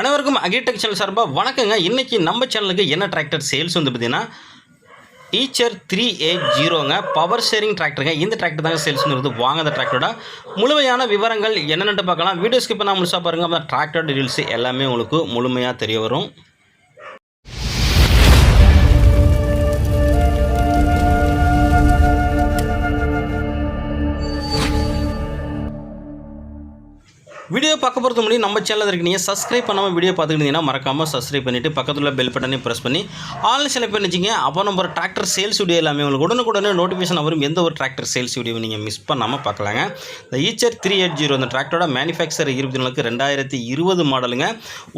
அனைவருக்கும் agritech channel சார்பாக வணக்கங்க. இன்றைக்கி நம்ம சேனலுக்கு என்ன டிராக்டர் சேல்ஸ் வந்து பார்த்தீங்கன்னா ஈச்சர் த்ரீ எயிட் ஜீரோங்க பவர் ஷேரிங் டிராக்டருங்க இந்த டிராக்டர் தாங்க சேல்ஸ் வந்து வாங்க அந்த டிராக்டரோட முழுமையான விவரங்கள் என்னென்னு பார்க்கலாம். வீடியோ ஸ்கிப் பண்ணால் முழுசாக பாருங்கள் அந்த டிராக்டர் டீட்டெயில்ஸ் எல்லாமே உங்களுக்கு முழுமையாக தெரிய வரும். வீடியோ பார்க்க போகிறது முன்னாடி நம்ம சேனலில் இருக்கீங்க சப்ஸ்கிரைப் பண்ணாமல் வீடியோ பார்த்துக்கிட்டீங்கன்னா மறக்காமல் சப்ஸ்கிரைப் பண்ணிவிட்டு பக்கத்தில் பெல் பட்டனையும் ப்ரெஸ் பண்ணி ஆன்லைன் செலக்ட் பண்ணிச்சிங்க. அப்போ நம்ம ஒரு டிராக்டர் சேல்ஸ் வீடியோ எல்லாமே உங்களுக்கு உடனுக்குடனே நோட்டிஃபிகேஷன் வரும். எந்த ஒரு டிராக்டர் சேல்ஸ் வீடியோ நீங்கள் மிஸ் பண்ணாமல் பார்க்கலாங்க. இந்த ஈச்சர் த்ரீ எயிட் ஜீரோ அந்த டிராக்டரோட மேனுஃபேக்சர் இருபத்தி நாளுக்கு ரெண்டாயிரத்தி இருபது மாடலுங்க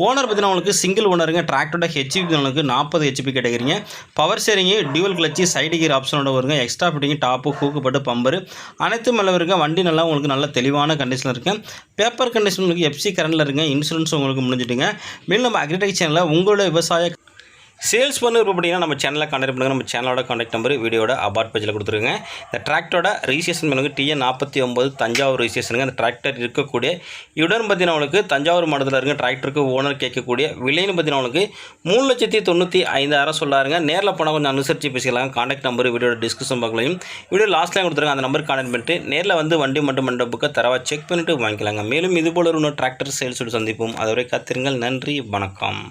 ஓனர் பார்த்தீங்கன்னா உங்களுக்கு சிங்கிள் ஓனருங்க டிராக்டரோட ஹெச்பி உங்களுக்கு நாற்பது ஹெச்பி கேட்டகிறீங்க power steering dual கிளச்சி side gear ஆப்ஷனோட வருங்க. எக்ஸ்ட்ரா ஃபிட்டிங் டாப்பு கூக்குப்பட்டு பம்பரு அனைத்து மேலே இருக்க வண்டி நல்லா உங்களுக்கு நல்ல தெளிவான கண்டிஷனில் இருக்குது பேப்பர் கண்டிஷன் உங்களுக்கு எஃப்சி கரண்டில் இருங்க. இன்சூரன்ஸ் உங்களுக்கு முடிஞ்சிட்டுங்க. மேலும் நம்ம அக்ரிடெக் சேனலில் உங்களோட விவசாய சேல்ஸ் பண்ண அப்படின்னா நம்ம சேனலில் கான்டாக்ட் பண்ணுங்கள் நம்ம சேனலோட காண்டக்ட் நம்பர் வீடியோட அபார்ட் பேஜில் கொடுத்துருங்க. இந்த டிராக்டரோட ரிஜிஸ்ட்ரேஷன் பண்ணுங்க. டிஎன் நாற்பத்தி ஒம்பது தஞ்சாவூர் ரிஜிஸ்ட்ரேஷனுங்க அந்த டிராக்டர் இருக்கக்கூடிய இடன் பார்த்தீங்கன்னா உங்களுக்கு தஞ்சாவூர் மாவட்டத்தில் இருக்க டிராக்டருக்கு ஓனர் கேட்கக்கூடிய விலைன்னு பார்த்தீங்கன்னா உங்களுக்கு மூணு லட்சத்தி தொண்ணூற்றி ஐந்தாயிரம் சொல்லாருங்க. நேரில் போனால் கொஞ்சம் அனுசரித்து பேசிக்கலாம் காண்டாக்ட் நம்பர் வீடியோட டிஸ்கிரிப்ஷன் பார்க்கலையும் வீடியோ லாஸ்ட்லேயும் கொடுத்துருங்க. அந்த நம்பர் கான்டாக்ட் பண்ணிட்டு நேரில் வந்து வண்டி மட்டும் மண்டபுக்கு தரவா செக் பண்ணிவிட்டு வாங்கிக்கலாங்க. மேலும் இதுபோல் ஒரு டிராக்டர் சேல்ஸோடு சந்திப்போம். அதுவரை காத்திருங்கள். நன்றி வணக்கம்.